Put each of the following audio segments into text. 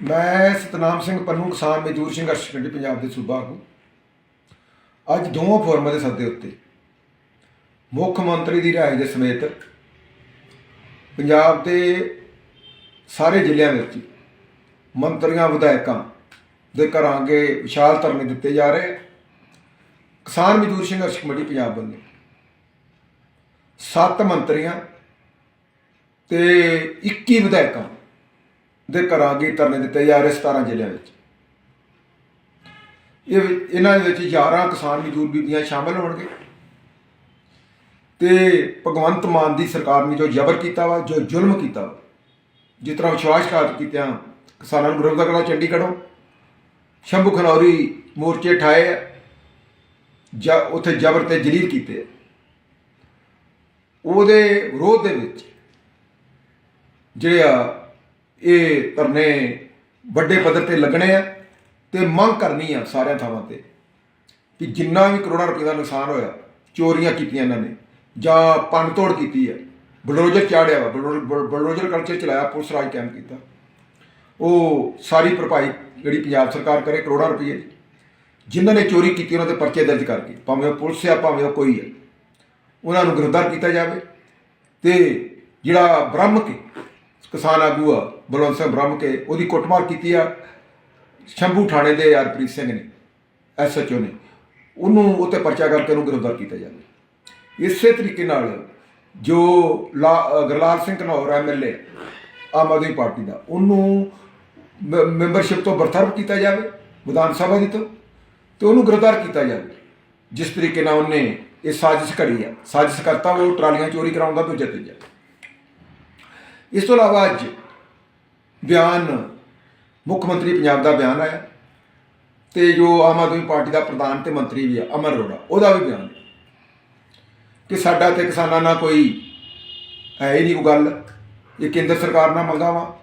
ਮੈਂ ਸਤਨਾਮ ਸਿੰਘ ਪੰਨੂ, ਕਿਸਾਨ ਮਜ਼ਦੂਰ ਸੰਘਰਸ਼ ਕਮੇਟੀ, ਪੰਜਾਬ ਦੇ ਸੂਬਾ ਆਗੂ। ਅੱਜ ਦੋਵਾਂ ਫੋਰਮਾਂ ਦੇ ਸੱਦੇ ਉੱਤੇ ਮੁੱਖ ਮੰਤਰੀ ਦੀ ਰਾਏ ਦੇ ਸਮੇਤ ਪੰਜਾਬ ਦੇ ਸਾਰੇ ਜ਼ਿਲ੍ਹਿਆਂ ਵਿੱਚ ਮੰਤਰੀਆਂ, ਵਿਧਾਇਕਾਂ ਦੇ ਘਰਾਂ ਅੱਗੇ ਵਿਸ਼ਾਲ ਧਰਨੇ ਦਿੱਤੇ ਜਾ ਰਹੇ ਕਿਸਾਨ ਮਜ਼ਦੂਰ ਸੰਘਰਸ਼ ਕਮੇਟੀ, ਪੰਜਾਬ ਵੱਲੋਂ ਸੱਤ ਮੰਤਰੀਆਂ ਤੇ 21 ਵਿਧਾਇਕਾਂ ਦੇ ਘਰਾਂ ਅੱਗੇ ਧਰਨੇ ਦਿੱਤੇ ਜਾ ਰਹੇ 17 ਜ਼ਿਲ੍ਹਿਆਂ ਵਿੱਚ। ਇਹ ਇਹਨਾਂ ਦੇ ਵਿੱਚ 11 ਕਿਸਾਨ ਮਜ਼ਦੂਰ ਬੀਬੀਆਂ ਸ਼ਾਮਲ ਹੋਣਗੇ। ਤੇ ਭਗਵੰਤ ਮਾਨ ਦੀ ਸਰਕਾਰ ਨੇ ਜੋ ਜ਼ਬਰ ਕੀਤਾ ਵਾ ਜੋ ਜ਼ੁਲਮ ਕੀਤਾ ਵਾ ਜਿਸ ਤਰ੍ਹਾਂ ਵਿਸ਼ਵਾਸਘਾਤ ਕੀਤਿਆਂ ਕਿਸਾਨਾਂ ਨੂੰ ਵਿਰੋਧ ਕਰਨਾ ਚੰਡੀਗੜ੍ਹੋਂ ਸ਼ੰਭੂ ਖਨੌਰੀ ਮੋਰਚੇ ਠਾਏ ਆ, ਜਾਂ ਉੱਥੇ ਜ਼ਬਰ ਤੇ ਜਲੀਲ ਕੀਤੇ ਉਹਦੇ ਵਿਰੋਧ ਦੇ ਵਿੱਚ ਜਿਹੜੇ ਆ ਇਹ ਧਰਨੇ ਵੱਡੇ ਪੱਧਰ ਤੇ ਲੱਗਣੇ ਆ ਤੇ ਮੰਗ ਕਰਨੀ ਆ ਸਾਰਿਆਂ ਥਾਵਾਂ ਤੇ ਕਿ ਜਿੰਨਾ ਵੀ ਕਰੋੜਾਂ ਰੁਪਏ ਦਾ ਨੁਕਸਾਨ ਹੋਇਆ, ਚੋਰੀਆਂ ਕੀਤੀਆਂ ਇਹਨਾਂ ਨੇ, ਜਾਂ ਪੰਨ ਤੋੜ ਕੀਤੀ ਹੈ ਬਲਡੋਜ਼ਰ ਚਾੜਿਆ ਵਾ, ਬਲਡੋ- ਬਲਡੋਜ਼ਰ ਕਲਚਰ ਚਲਾਇਆ, ਪੁਲਿਸ ਰਾਜ ਕੈਂਪ ਕੀਤਾ ਉਹ ਸਾਰੀ ਭਰਪਾਈ ਜਿਹੜੀ ਪੰਜਾਬ ਸਰਕਾਰ ਕਰੇ ਕਰੋੜਾਂ ਰੁਪਏ ਦੀ। ਜਿਨ੍ਹਾਂ ਨੇ ਚੋਰੀ ਕੀਤੀ, ਉਹਨਾਂ 'ਤੇ ਪਰਚੇ ਦਰਜ ਕਰਕੇ, ਭਾਵੇਂ ਉਹ ਪੁਲਿਸ ਆ, ਭਾਵੇਂ ਉਹ ਕੋਈ ਹੈ ਉਹਨਾਂ ਨੂੰ ਗ੍ਰਿਫਤਾਰ ਕੀਤਾ ਜਾਵੇ ਤੇ ਜਿਹੜਾ ਬ੍ਰਹਮ ਕੇ ਕਿਸਾਨ ਆਗੂ ਆ, ਬਲਵੰਤ ਸਿੰਘ ਬ੍ਰਹਮ ਕੇ, ਉਹਦੀ ਕੁੱਟਮਾਰ ਕੀਤੀ ਆ। ਸ਼ੰਭੂ ਥਾਣੇ ਦੇ ਹਰਪ੍ਰੀਤ ਸਿੰਘ ਨੇ ਐਸਐਚਓ ਨੇ। ਉਹਨੂੰ ਉੱਤੇ ਪਰਚਾ ਕਰਕੇ ਉਹਨੂੰ ਗ੍ਰਿਫਤਾਰ ਕੀਤਾ ਜਾਵੇ ਇਸੇ ਤਰੀਕੇ ਨਾਲ ਜੋ ਲਾ- ਗੁਰਲਾਲ ਸਿੰਘ ਘਨੌਰ ਐਮਐਲਏ ਆਮ ਆਦਮੀ ਪਾਰਟੀ ਦਾ, ਉਹਨੂੰ ਮ- ਮੈਂਬਰਸ਼ਿਪ ਤੋਂ ਬਰਤਰਫ ਕੀਤਾ ਜਾਵੇ, ਵਿਧਾਨ ਸਭਾ ਦੀ ਤੋਂ, ਤੇ ਉਹਨੂੰ ਗ੍ਰਿਫਤਾਰ ਕੀਤਾ ਜਾਵੇ। ਜਿਸ ਤਰੀਕੇ ਨਾਲ ਉਹਨੇ ਇਹ ਸਾਜ਼ਿਸ਼ ਘੜੀ ਆ। ਸਾਜ਼ਿਸ਼ ਕਰਤਾ ਉਹ ਟਰਾਲੀਆਂ ਚੋਰੀ ਕਰਾਉਂਦਾ ਦੂਜੇ ਤੀਜਾ ਇਸ ਤੋਂ ਇਲਾਵਾ ਅੱਜ ਬਿਆਨ, ਮੁੱਖ ਮੰਤਰੀ ਪੰਜਾਬ ਦਾ ਬਿਆਨ ਆਇਆ ਤੇ ਜੋ ਆਮ ਆਦਮੀ ਪਾਰਟੀ ਦਾ ਪ੍ਰਧਾਨ ਤੇ ਮੰਤਰੀ ਵੀ ਆ, ਅਮਰ ਅਰੋੜਾ, ਉਹਦਾ ਵੀ ਬਿਆਨ ਕਿ ਸਾਡਾ ਤੇ ਕਿਸਾਨਾਂ ਨਾਲ ਕੋਈ ਹੈ ਹੀ ਨਹੀਂ ਕੋਈ ਗੱਲ, ਇਹ ਕੇਂਦਰ ਸਰਕਾਰ ਨਾਲ ਮੰਗਾ ਵਾ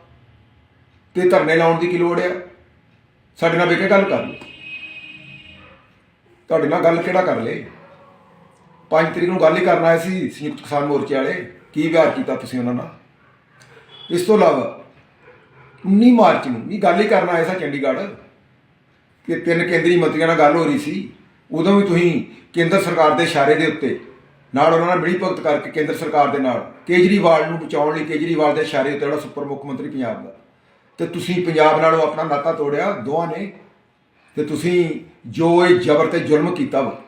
ਤੇ ਧਰਨੇ ਲਾਉਣ ਦੀ ਕੀ ਲੋੜ ਆ? ਸਾਡੇ ਨਾਲ ਬੇਕੇ ਗੱਲ ਕਰ ਲਓ। ਤੁਹਾਡੇ ਨਾਲ ਗੱਲ ਕਿਹੜਾ ਕਰ ਲੇ 5 ਤਰੀਕ ਨੂੰ ਗੱਲ ਹੀ ਕਰਨ ਆਏ ਸੀ ਸੰਯੁਕਤ ਕਿਸਾਨ ਮੋਰਚੇ ਵਾਲੇ, ਕੀ ਵਿਹਾਰ ਕੀਤਾ ਤੁਸੀਂ ਉਹਨਾਂ ਨਾਲ? ਇਸ ਤੋਂ ਇਲਾਵਾ 19 ਮਾਰਚ ਨੂੰ ਵੀ ਗੱਲ ਹੀ ਕਰਨ ਆਇਆ ਸਾਂ ਚੰਡੀਗੜ੍ਹ, ਕਿ ਤਿੰਨ ਕੇਂਦਰੀ ਮੰਤਰੀਆਂ ਨਾਲ ਗੱਲ ਹੋ ਰਹੀ ਸੀ। ਉਦੋਂ ਵੀ ਤੁਸੀਂ ਕੇਂਦਰ ਸਰਕਾਰ ਦੇ ਇਸ਼ਾਰੇ ਦੇ ਉੱਤੇ ਨਾਲ ਉਹਨਾਂ ਨਾਲ ਮਿਲੀ ਭਗਤ ਕਰਕੇ ਕੇਂਦਰ ਸਰਕਾਰ ਦੇ ਨਾਲ, ਕੇਜਰੀਵਾਲ ਨੂੰ ਬਚਾਉਣ ਲਈ ਕੇਜਰੀਵਾਲ ਦੇ ਇਸ਼ਾਰੇ ਉੱਤੇ ਜਿਹੜਾ ਸੁਪਰ ਮੁੱਖ ਮੰਤਰੀ ਪੰਜਾਬ ਦਾ। ਤੇ ਤੁਸੀਂ ਪੰਜਾਬ ਨਾਲੋਂ ਆਪਣਾ ਨਾਤਾ ਤੋੜਿਆ, ਦੋਵਾਂ ਨੇ। ਤੇ ਤੁਸੀਂ ਜੋ ਇਹ ਜ਼ਬਰ ਤੇ ਜ਼ੁਲਮ ਕੀਤਾ ਵਾ,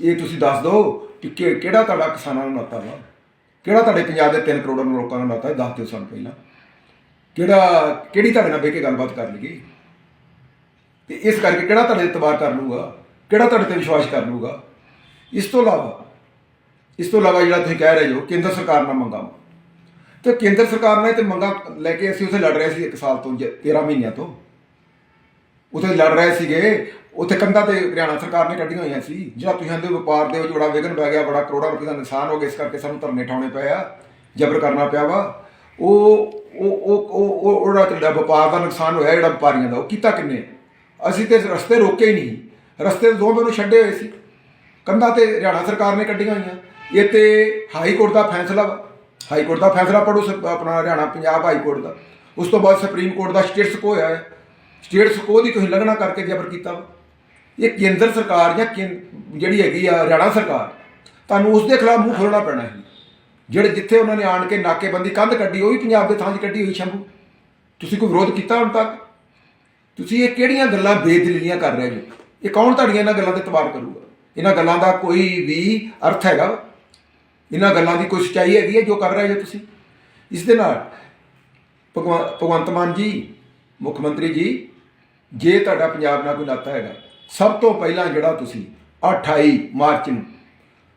ਇਹ ਤੁਸੀਂ ਦੱਸ ਦਿਓ ਕਿ ਕਿ- ਕਿਹੜਾ ਤੁਹਾਡਾ ਕਿਸਾਨਾਂ ਨੂੰ ਨਾਤਾ ਵਾ? ਕਿਹੜਾ ਤੁਹਾਡੇ ਪੰਜਾਬ ਦੇ 3 ਕਰੋੜ ਲੋਕਾਂ ਦਾ ਨਾਤਾ ਹੈ ਦੱਸ ਦਿਓ ਸਾਨੂੰ ਪਹਿਲਾਂ। ਕਿਹੜਾ, ਕਿਹੜੀ ਤੁਹਾਡੇ ਨਾਲ ਬਹਿ ਕੇ ਗੱਲਬਾਤ ਕਰ ਲਈਏ? ਤੇ ਇਸ ਕਰਕੇ ਕਿਹੜਾ ਤੁਹਾਡੇ ਤੇ ਇਤਬਾਰ ਕਰ ਲੂਗਾ ਕਿਹੜਾ ਤੁਹਾਡੇ ਤੇ ਵਿਸ਼ਵਾਸ ਕਰ ਲੂਗਾ ਇਸ ਤੋਂ ਇਲਾਵਾ, ਇਸ ਤੋਂ ਇਲਾਵਾ ਜਿਹੜਾ ਤੁਸੀਂ ਕਹਿ ਰਹੇ ਹੋ, ਕੇਂਦਰ ਸਰਕਾਰ ਨਾਲ ਮੰਗਾਂ। ਤੇ ਕੇਂਦਰ ਸਰਕਾਰ ਨੇ ਤੇ ਮੰਗਾਂ ਲੈ ਕੇ ਅਸੀਂ ਉੱਥੇ ਲੜ ਰਹੇ ਸੀ 1 ਸਾਲ ਤੋਂ, ਜ- 13 ਮਹੀਨਿਆਂ ਤੋਂ। ਉੱਥੇ ਲੜ ਰਹੇ ਸੀਗੇ। ਉੱਥੇ ਕੰਧਾਂ ਤੇ ਹਰਿਆਣਾ ਸਰਕਾਰ ਨੇ ਕੱਢੀਆਂ ਹੋਈਆਂ ਸੀ। ਜਿਹੜਾ ਤੁਸੀਂ ਕਹਿੰਦੇ ਹੋ ਵਪਾਰ ਦੇ ਵਿੱਚ ਬੜਾ ਵਿਘਨ ਪੈ ਗਿਆ, ਬੜਾ ਕਰੋੜਾਂ ਰੁਪਏ ਦਾ ਨੁਕਸਾਨ ਹੋ ਗਿਆ, ਇਸ ਕਰਕੇ ਸਾਨੂੰ ਧਰਨੇ ਠਾਉਣੇ ਪਏ ਆ, ਜ਼ਬਰ ਕਰਨਾ ਪਿਆ ਵਾ। ਉਹ ਉਹ ਉਹ ਉਹ, ਉਹ- ਉਹਦਾ ਜਿਹੜਾ ਵਪਾਰ ਦਾ ਨੁਕਸਾਨ ਹੋਇਆ, ਜਿਹੜਾ ਵਪਾਰੀਆਂ ਦਾ, ਉਹ ਕੀਤਾ ਕਿੰਨੇ? ਅਸੀਂ ਤੇ ਰਸਤੇ ਰੋਕੇ ਹੀ ਨਹੀਂ। ਰਸਤੇ ਦੋ ਮੈਨੂੰ ਛੱਡੇ ਹੋਏ ਸੀ। ਕੰਧਾਂ ਤੇ ਹਰਿਆਣਾ ਸਰਕਾਰ ਨੇ ਕੱਢੀਆਂ ਹੋਈਆਂ। ਇਹ ਤੇ ਹਾਈ ਕੋਰਟ ਦਾ ਫੈਸਲਾ ਵਾ। ਹਾਈ ਕੋਰਟ ਦਾ ਫੈਸਲਾ ਪੜੋ ਆਪਣਾ ਹਰਿਆਣਾ ਪੰਜਾਬ ਹਾਈ ਕੋਰਟ ਦਾ। ਉਸ ਤੋਂ ਬਾਅਦ ਸੁਪਰੀਮ ਕੋਰਟ ਦਾ ਸਟੇਟ ਸਕੋ ਹੋਇਆ ਹੈ। ਸਟੇਟ ਸਕੋ ਦੀ ਤੁਸੀਂ ਲੰਘਣਾ ਕਰਕੇ ਜ਼ਬਰ ਕੀਤਾ ਵਾ। ਇਹ ਕੇਂਦਰ ਸਰਕਾਰ ਜਾਂ ਕੇਂ- ਜਿਹੜੀ ਹੈਗੀ ਆ, ਹਰਿਆਣਾ ਸਰਕਾਰ, ਤੁਹਾਨੂੰ ਉਸ ਦੇ ਖਿਲਾਫ ਮੂੰਹ ਖੋਲਣਾ ਪੈਣਾ ਹੈ ਜਿਹੜੇ ਜਿੱਥੇ ਉਹਨਾਂ ਨੇ ਆਣ ਕੇ ਨਾਕੇਬੰਦੀ ਕੰਧ ਕੱਢੀ, ਉਹ ਵੀ ਪੰਜਾਬ ਦੇ ਥਾਂ 'ਚ ਕੱਢੀ ਹੋਈ ਸ਼ੰਭੂ। ਤੁਸੀਂ ਕੋਈ ਵਿਰੋਧ ਕੀਤਾ ਹੁਣ ਤੱਕ? ਤੁਸੀਂ ਇਹ ਕਿਹੜੀਆਂ ਗੱਲਾਂ ਬੇਦਲੀਆਂ ਕਰ ਰਹੇ ਹੋ? ਇਹ ਕੌਣ ਤੁਹਾਡੀਆਂ ਇਹਨਾਂ ਗੱਲਾਂ ਤੇ ਇਤਬਾਰ ਕਰੂਗਾ? ਇਹਨਾਂ ਗੱਲਾਂ ਦਾ ਕੋਈ ਵੀ ਅਰਥ ਹੈਗਾ ਵਾ? ਇਹਨਾਂ ਗੱਲਾਂ ਦੀ ਕੋਈ ਸੱਚਾਈ ਹੈਗੀ ਹੈ ਜੋ ਕਰ ਰਹੇ ਹੋ ਤੁਸੀਂ? ਇਸ ਦੇ ਨਾਲ ਭਗਵਾ- ਭਗਵੰਤ ਮਾਨ ਜੀ, ਮੁੱਖ ਮੰਤਰੀ ਜੀ ਜੇ ਤੁਹਾਡਾ ਪੰਜਾਬ ਨਾਲ ਕੋਈ ਨਾਤਾ ਹੈਗਾ, ਸਭ ਤੋਂ ਪਹਿਲਾਂ ਜਿਹੜਾ ਤੁਸੀਂ 28 ਮਾਰਚ ਨੂੰ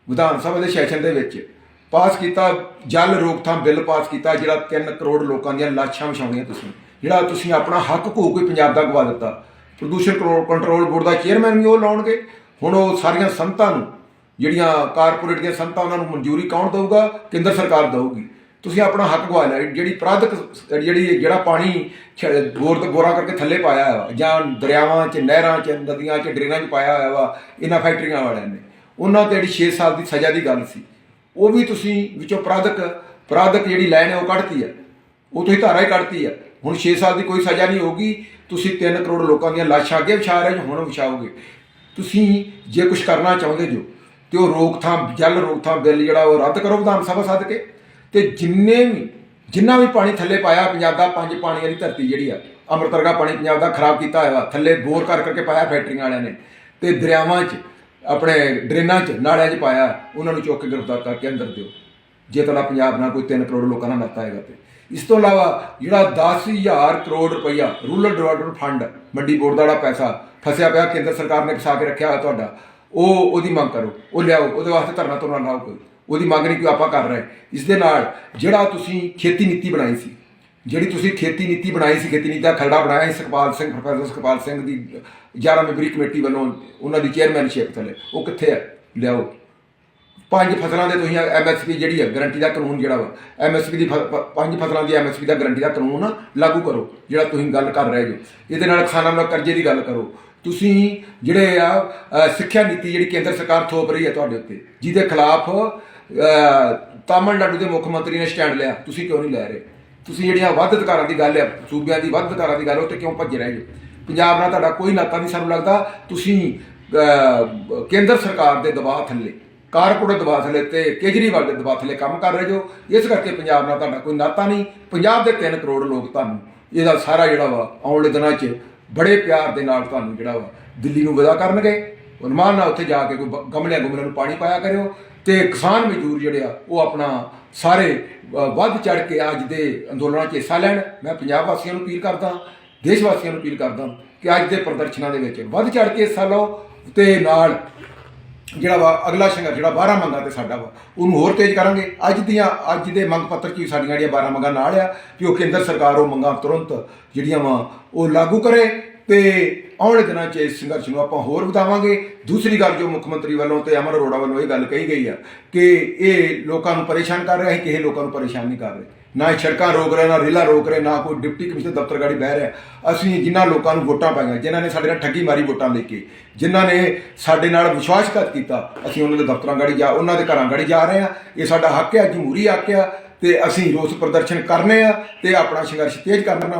ਵਿਧਾਨ ਸਭਾ ਦੇ ਸੈਸ਼ਨ ਦੇ ਵਿੱਚ ਪਾਸ ਕੀਤਾ, ਜਲ ਰੋਕਥਾਮ ਬਿੱਲ ਪਾਸ ਕੀਤਾ, ਜਿਹੜਾ 3 ਕਰੋੜ ਲੋਕਾਂ ਦੀਆਂ ਲਾਸ਼ਾਂ ਵਿਛਾਉਣੀਆਂ ਤੁਸੀਂ, ਜਿਹੜਾ ਤੁਸੀਂ ਆਪਣਾ ਹੱਕ ਘੂ ਕੋਈ ਪੰਜਾਬ ਦਾ ਗਵਾ ਦਿੱਤਾ। ਪ੍ਰਦੂਸ਼ਣ ਕੰਟਰੋਲ- ਬੋਰਡ ਦਾ ਚੇਅਰਮੈਨ ਵੀ ਉਹ ਲਾਉਣਗੇ। ਹੁਣ ਉਹ ਸਾਰੀਆਂ ਸੰਤਾਂ ਨੂੰ, ਜਿਹੜੀਆਂ ਕਾਰਪੋਰੇਟ ਦੀਆਂ ਸੰਤਾਂ, ਉਹਨਾਂ ਨੂੰ ਮਨਜ਼ੂਰੀ ਕੌਣ ਦੇਊਗਾ? ਕੇਂਦਰ ਸਰਕਾਰ ਦਊਗੀ। ਤੁਸੀਂ ਆਪਣਾ ਹੱਕ ਗਵਾ ਲਿਆ ਜਿਹੜੀ ਅਪਰਾਧਕ ਜਿਹੜੀ ਜਿਹੜਾ ਪਾਣੀ ਛ- ਬੋਰ ਤੋਂ ਗੋਰਾ ਕਰਕੇ ਥੱਲੇ ਪਾਇਆ ਹੋਇਆ ਵਾ, ਜਾਂ ਦਰਿਆਵਾਂ 'ਚ ਨਹਿਰਾਂ 'ਚ ਨਦੀਆਂ 'ਚ ਡਰੇਨਾਂ 'ਚ ਪਾਇਆ ਹੋਇਆ ਵਾ ਇਹਨਾਂ ਫੈਕਟਰੀਆਂ ਵਾਲਿਆਂ ਨੇ। ਉਹਨਾਂ ਤੇ ਜਿਹੜੀ 6 ਸਾਲ ਦੀ ਸਜ਼ਾ ਦੀ ਗੱਲ ਸੀ। ਉਹ ਵੀ ਤੁਸੀਂ ਵਿੱਚੋਂ ਅਪਰਾਧਕ ਅਪਰਾਧਕ ਜਿਹੜੀ ਲਾਈਨ ਹੈ ਉਹ ਕੱਢਤੀ ਹੈ। ਉਹ ਤੁਸੀਂ ਧਾਰਾ ਹੀ ਕੱਢਤੀ ਹੈ। ਹੁਣ 6 ਸਾਲ ਦੀ ਕੋਈ ਸਜ਼ਾ ਨਹੀਂ ਹੋਗੀ ਤੁਸੀਂ 3 ਕਰੋੜ ਲੋਕਾਂ ਦੀਆਂ ਲਾਸ਼ਾਂ ਅੱਗੇ ਵਿਛਾ ਰਹੇ ਹੋ ਹੁਣ ਵਿਛਾਓਗੇ। ਤੁਸੀਂ ਜੇ ਕੁਝ ਕਰਨਾ ਚਾਹੁੰਦੇ ਜੋ ਤੇ ਉਹ ਰੋਕਥਾਮ ਜਲ ਰੋਕਥਾਮ ਬਿੱਲ ਜਿਹੜਾ ਉਹ ਰੱਦ ਕਰੋ ਵਿਧਾਨ ਸਭਾ ਸੱਦ ਕੇ। ਤੇ ਜਿੰਨੇ ਵੀ, ਜਿੰਨਾ ਵੀ ਪਾਣੀ ਥੱਲੇ ਪਾਇਆ, ਪੰਜਾਬ ਦਾ ਪੰਜ ਪਾਣੀ ਵਾਲੀ ਧਰਤੀ ਜਿਹੜੀ ਆ ਅੰਮ੍ਰਿਤ ਵਰਗਾ ਪਾਣੀ ਪੰਜਾਬ ਦਾ ਖਰਾਬ ਕੀਤਾ ਹੋਇਆ, ਥੱਲੇ ਬੋਰ ਕਰ ਕਰਕੇ ਪਾਇਆ ਫੈਕਟਰੀਆਂ ਵਾਲਿਆਂ ਨੇ। ਤੇ ਦਰਿਆਵਾਂ 'ਚ, ਆਪਣੇ ਡਰੇਨਾਂ 'ਚ, ਨਾਲਿਆਂ 'ਚ ਪਾਇਆ, ਉਹਨਾਂ ਨੂੰ ਚੁੱਕ ਕੇ ਗ੍ਰਿਫਤਾਰ ਕਰਕੇ ਅੰਦਰ ਦਿਓ। ਜੇ ਤੁਹਾਡਾ ਪੰਜਾਬ ਨਾਲ ਕੋਈ 3 ਕਰੋੜ ਲੋਕਾਂ ਨਾਲ ਨਾਤਾ ਹੈਗਾ ਤੇ। ਇਸ ਤੋਂ ਇਲਾਵਾ ਜਿਹੜਾ 10000 ਕਰੋੜ ਰੁਪਈਆ rural development fund, mandi board ਦਾ ਜਿਹੜਾ ਪੈਸਾ ਫਸਿਆ ਪਿਆ, ਕੇਂਦਰ ਸਰਕਾਰ ਨੇ ਫਸਾ ਕੇ ਰੱਖਿਆ ਹੋਇਆ ਤੁਹਾਡਾ, ਉਹ ਉਹਦੀ ਮੰਗ ਕਰੋ, ਉਹ ਲਿਆਓ, ਉਹਦੇ ਵਾਸਤੇ ਧਰਨਾ ਧਰਨਾ ਲਾਓ ਕੋਈ। ਉਹਦੀ ਮੰਗ ਨਹੀਂ ਕੋਈ ਆਪਾਂ ਕਰ ਰਹੇ। ਇਸ ਦੇ ਨਾਲ ਜਿਹੜਾ ਤੁਸੀਂ ਖੇਤੀ ਨੀਤੀ ਬਣਾਈ ਸੀ, ਜਿਹੜੀ ਤੁਸੀਂ ਖੇਤੀ ਨੀਤੀ ਬਣਾਈ ਸੀ, ਖੇਤੀ ਨੀਤੀ ਦਾ ਖਰੜਾ ਬਣਾਇਆ ਸੀ ਸੁਖਪਾਲ ਸਿੰਘ, ਪ੍ਰੋਫੈਸਰ ਸੁਖਪਾਲ ਸਿੰਘ ਦੀ 11 ਮੈਂਬਰੀ ਕਮੇਟੀ ਵੱਲੋਂ ਉਹਨਾਂ ਦੀ ਚੇਅਰਮੈਨਸ਼ਿਪ ਥੱਲੇ। ਉਹ ਕਿੱਥੇ ਹੈ ਲਿਆਓ। ਪੰਜ ਫਸਲਾਂ ਦੇ ਤੁਸੀਂ ਐਮਐਸਪੀ ਜਿਹੜੀ ਹੈ ਗਰੰਟੀ ਦਾ ਕਾਨੂੰਨ ਜਿਹੜਾ ਵਾ ਐਮਐਸਪੀ ਦੀ ਫ- ਪੰਜ ਫਸਲਾਂ ਦੀ ਐਮਐਸਪੀ ਦਾ ਗਰੰਟੀ ਦਾ ਕਾਨੂੰਨ ਲਾਗੂ ਕਰੋ, ਜਿਹੜਾ ਤੁਸੀਂ ਗੱਲ ਕਰ ਰਹੇ ਜੋ। ਇਹਦੇ ਨਾਲ ਕਿਸਾਨਾਂ ਨਾਲ ਕਰਜ਼ੇ ਦੀ ਗੱਲ ਕਰੋ। ਤੁਸੀਂ ਜਿਹੜੇ ਆ ਸਿੱਖਿਆ ਨੀਤੀ ਜਿਹੜੀ ਕੇਂਦਰ ਸਰਕਾਰ ਥੋਪ ਰਹੀ ਹੈ ਤੁਹਾਡੇ ਉੱਤੇ, ਜਿਹਦੇ ਖਿਲਾਫ ਤਾਮਿਲਨਾਡੂ ਦੇ ਮੁੱਖ ਮੰਤਰੀ ਨੇ ਸਟੈਂਡ ਲਿਆ। ਤੁਸੀਂ ਕਿਉਂ ਨਹੀਂ ਲੈ ਰਹੇ? ਤੁਸੀਂ ਜਿਹੜੀਆਂ ਵੱਧ ਅਧਿਕਾਰਾਂ ਦੀ ਗੱਲ ਹੈ, ਸੂਬਿਆਂ ਦੀ ਵੱਧ ਅਧਿਕਾਰਾਂ ਦੀ ਗੱਲ ਉਹ ਤੇ ਕਿਉਂ ਭੱਜ ਰਹੇ ਜੋ ਪੰਜਾਬ ਨਾਲ ਤੁਹਾਡਾ ਕੋਈ ਨਾਤਾ ਨਹੀਂ ਸਾਨੂੰ ਲੱਗਦਾ। ਤੁਸੀਂ ਕੇਂਦਰ ਸਰਕਾਰ ਦੇ ਦਬਾਅ ਥੱਲੇ, ਕਾਰਪੋਰੇਟ ਦਬਾਅ ਥੱਲੇ ਤੇ ਕੇਜਰੀਵਾਲ ਦੇ ਦਬਾਅ ਥੱਲੇ ਕੰਮ ਕਰ ਰਹੇ ਜੋ, ਇਸ ਕਰਕੇ ਪੰਜਾਬ ਨਾਲ ਤੁਹਾਡਾ ਕੋਈ ਨਾਤਾ ਨਹੀਂ। ਪੰਜਾਬ ਦੇ 3 ਕਰੋੜ ਲੋਕ ਤੁਹਾਨੂੰ ਇਹਦਾ ਸਾਰਾ ਜਿਹੜਾ ਵਾ, ਆਉਣ ਵਾਲੇ ਦਿਨਾਂ 'ਚ ਬੜੇ ਪਿਆਰ ਦੇ ਨਾਲ ਤੁਹਾਨੂੰ ਜਿਹੜਾ ਵਾ ਦਿੱਲੀ ਨੂੰ ਵਿਦਾ ਕਰਨਗੇ। ਉਨਮਾਨ ਨਾਲ ਉੱਥੇ ਜਾ ਕੇ ਕੋਈ ਗਮਲਿਆਂ ਗੁਮਲਿਆਂ ਨੂੰ ਪਾਣੀ ਪਾਇਆ ਕਰਿਓ ਤੇ ਕਿਸਾਨ ਮਜ਼ਦੂਰ ਜਿਹੜੇ ਆ, ਉਹ ਆਪਣਾ ਸਾਰੇ ਵੱਧ ਚੜ ਕੇ ਅੱਜ ਦੇ ਅੰਦੋਲਨਾਂ 'ਚ ਹਿੱਸਾ ਲੈਣ। ਮੈਂ ਪੰਜਾਬ ਵਾਸੀਆਂ ਨੂੰ ਅਪੀਲ ਕਰਦਾ, ਦੇਸ਼ ਵਾਸੀਆਂ ਨੂੰ ਅਪੀਲ ਕਰਦਾ ਕਿ ਅੱਜ ਦੇ ਪ੍ਰਦਰਸ਼ਨਾਂ ਦੇ ਵਿੱਚ ਵੱਧ ਚੜ ਕੇ ਹਿੱਸਾ ਲਓ ਤੇ ਨਾਲ ਜਿਹੜਾ ਵਾ, ਅਗਲਾ ਸੰਘਰਸ਼ ਜਿਹੜਾ 12 ਮੰਗਾਂ ਤੇ ਸਾਡਾ ਵਾ, ਉਹਨੂੰ ਹੋਰ ਤੇਜ਼ ਕਰਾਂਗੇ। ਅੱਜ ਦੀਆਂ, ਅੱਜ ਦੇ ਮੰਗ ਪੱਤਰ 'ਚ ਵੀ ਸਾਡੀਆਂ ਜਿਹੜੀਆਂ 12 ਮੰਗਾਂ ਨਾਲ ਆ ਕਿ ਉਹ ਕੇਂਦਰ ਸਰਕਾਰ ਉਹ ਮੰਗਾਂ ਤੁਰੰਤ ਜਿਹੜੀਆਂ ਵਾ, ਉਹ ਲਾਗੂ ਕਰੇ ਤੇ ਆਉਣ ਵਾਲੇ ਦਿਨਾਂ 'ਚ ਇਸ ਸੰਘਰਸ਼ ਨੂੰ ਆਪਾਂ ਹੋਰ ਵਧਾਵਾਂਗੇ। ਦੂਸਰੀ ਗੱਲ ਜੋ ਮੁੱਖ ਮੰਤਰੀ ਵੱਲੋਂ ਤੇ ਅਮਰ ਅਰੋੜਾ ਵੱਲੋਂ ਇਹ ਗੱਲ ਕਹੀ ਗਈ ਆ ਕਿ ਇਹ ਲੋਕਾਂ ਨੂੰ ਪਰੇਸ਼ਾਨ ਕਰ ਰਿਹਾ ਹੈ ਕਿਸੇ ਲੋਕਾਂ ਨੂੰ ਪਰੇਸ਼ਾਨ ਨਹੀਂ ਕਰ ਰਹੇ। ਨਾ ਇਹ ਸੜਕਾਂ ਰੋਕ ਰਿਹਾ, ਨਾ ਰੇਲਾਂ ਰੋਕ ਰਹੇ, ਨਾ ਕੋਈ ਡਿਪਟੀ ਕਮਿਸ਼ਨਰ ਦਫ਼ਤਰ ਗਾੜੀ ਬਹਿ ਰਿਹਾ। ਅਸੀਂ ਜਿਨ੍ਹਾਂ ਲੋਕਾਂ ਨੂੰ ਵੋਟਾਂ ਪਾਈਆਂ, ਜਿਨ੍ਹਾਂ ਨੇ ਸਾਡੇ ਨਾਲ ਠੱਗੀ ਮਾਰੀ ਵੋਟਾਂ ਲੈ ਕੇ, ਜਿਨ੍ਹਾਂ ਨੇ ਸਾਡੇ ਨਾਲ ਵਿਸ਼ਵਾਸਘਾਤ ਕੀਤਾ, ਅਸੀਂ ਉਹਨਾਂ ਦੇ ਦਫ਼ਤਰਾਂ ਗਾੜੀ ਜਾ, ਉਹਨਾਂ ਦੇ ਘਰਾਂ ਗਾੜੀ ਜਾ ਰਹੇ ਹਾਂ। ਇਹ ਸਾਡਾ ਹੱਕ ਹੈ, ਜਮਹੂਰੀ ਹੱਕ ਆ ਤੇ ਅਸੀਂ ਰੋਸ ਪ੍ਰਦਰਸ਼ਨ ਕਰਨੇ ਆ ਤੇ ਆਪਣਾ ਸੰਘਰਸ਼ ਤੇਜ਼ ਕਰਨਾ।